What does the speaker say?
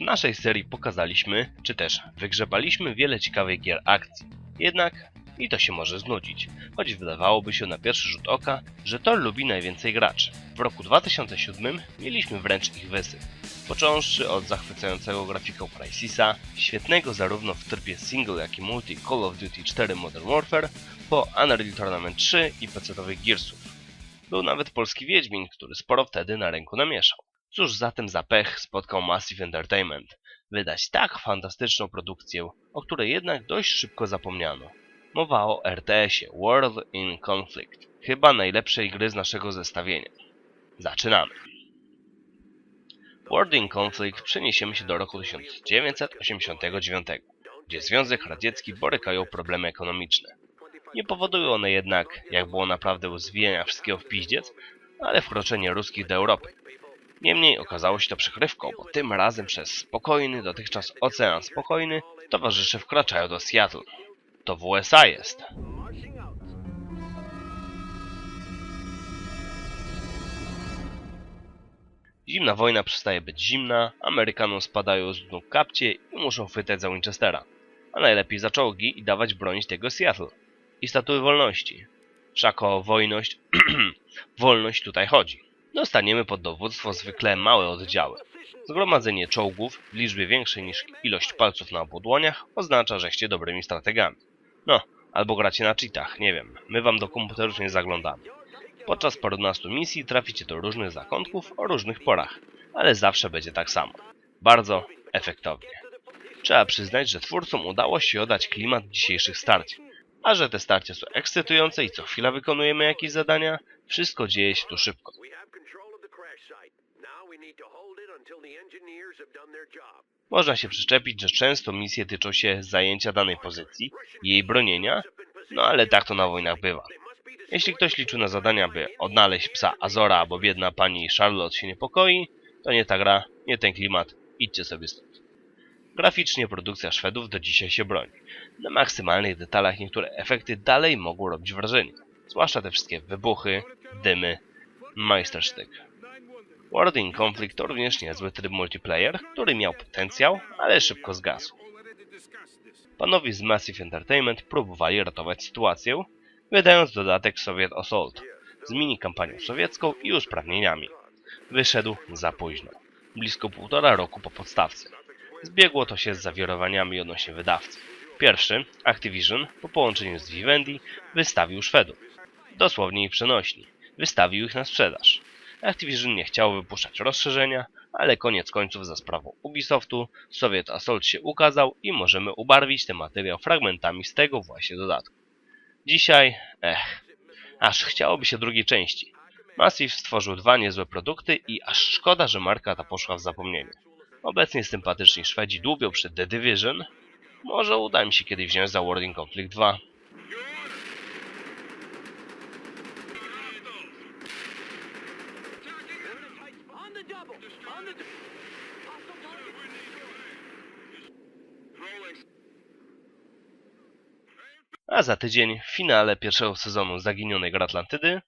W naszej serii pokazaliśmy, czy też wygrzebaliśmy wiele ciekawych gier akcji. Jednak i to się może znudzić, choć wydawałoby się na pierwszy rzut oka, że to lubi najwięcej graczy. W roku 2007 mieliśmy wręcz ich wysyp. Począwszy od zachwycającego grafiką Crysisa, świetnego zarówno w trybie single jak i multi Call of Duty 4 Modern Warfare, po Unreal Tournament 3 i PC-owych Gearsów. Był nawet polski Wiedźmin, który sporo wtedy na rynku namieszał. Cóż zatem za pech spotkał Massive Entertainment, wydać tak fantastyczną produkcję, o której jednak dość szybko zapomniano. Mowa o RTS-ie World in Conflict, chyba najlepszej gry z naszego zestawienia. Zaczynamy. World in Conflict przeniesiemy się do roku 1989, gdzie Związek Radziecki borykają problemy ekonomiczne. Nie powodują one jednak, jak było naprawdę u zwijania wszystkiego w piździec, ale wkroczenie ruskich do Europy. Niemniej okazało się to przykrywką, bo tym razem przez spokojny, dotychczas ocean spokojny, towarzysze wkraczają do Seattle. To w USA jest. Zimna wojna przestaje być zimna, Amerykanom spadają z nóg kapcie i muszą chwytać za Winchestera. A najlepiej za czołgi i dawać bronić tego Seattle. I statuły wolności. Wszak o wojność, wolność tutaj chodzi. Dostaniemy pod dowództwo zwykle małe oddziały. Zgromadzenie czołgów w liczbie większej niż ilość palców na obu dłoniach oznacza, żeście dobrymi strategami. No, albo gracie na cheatach, nie wiem. My wam do komputerów nie zaglądamy. Podczas parunastu misji traficie do różnych zakątków o różnych porach, ale zawsze będzie tak samo. Bardzo efektownie. Trzeba przyznać, że twórcom udało się oddać klimat dzisiejszych starć. A że te starcia są ekscytujące i co chwila wykonujemy jakieś zadania, wszystko dzieje się tu szybko. Można się przyczepić, że często misje tyczą się zajęcia danej pozycji, jej bronienia, no ale tak to na wojnach bywa. Jeśli ktoś liczył na zadania, by odnaleźć psa Azora albo biedna pani Charlotte się niepokoi, to nie ta gra, nie ten klimat, idźcie sobie stąd. Graficznie produkcja Szwedów do dzisiaj się broni. Na maksymalnych detalach niektóre efekty dalej mogą robić wrażenie. Zwłaszcza te wszystkie wybuchy, dymy, majstersztyk. World in Conflict to również niezły tryb multiplayer, który miał potencjał, ale szybko zgasł. Panowie z Massive Entertainment próbowali ratować sytuację, wydając dodatek Soviet Assault z mini kampanią sowiecką i usprawnieniami. Wyszedł za późno, blisko półtora roku po podstawce. Zbiegło to się z zawirowaniami odnośnie wydawcy. Pierwszy, Activision, po połączeniu z Vivendi, wystawił Szwedów. Dosłownie ich przenośni. Wystawił ich na sprzedaż. Activision nie chciało wypuszczać rozszerzenia, ale koniec końców za sprawą Ubisoftu Soviet Assault się ukazał i możemy ubarwić ten materiał fragmentami z tego właśnie dodatku. Dzisiaj, ech, aż chciałoby się drugiej części. Massive stworzył dwa niezłe produkty i aż szkoda, że marka ta poszła w zapomnienie. Obecnie sympatyczni Szwedzi dłubią przy The Division. Może uda mi się kiedyś wziąć za in Conflict 2. A za tydzień w finale pierwszego sezonu Zaginionej Atlantydy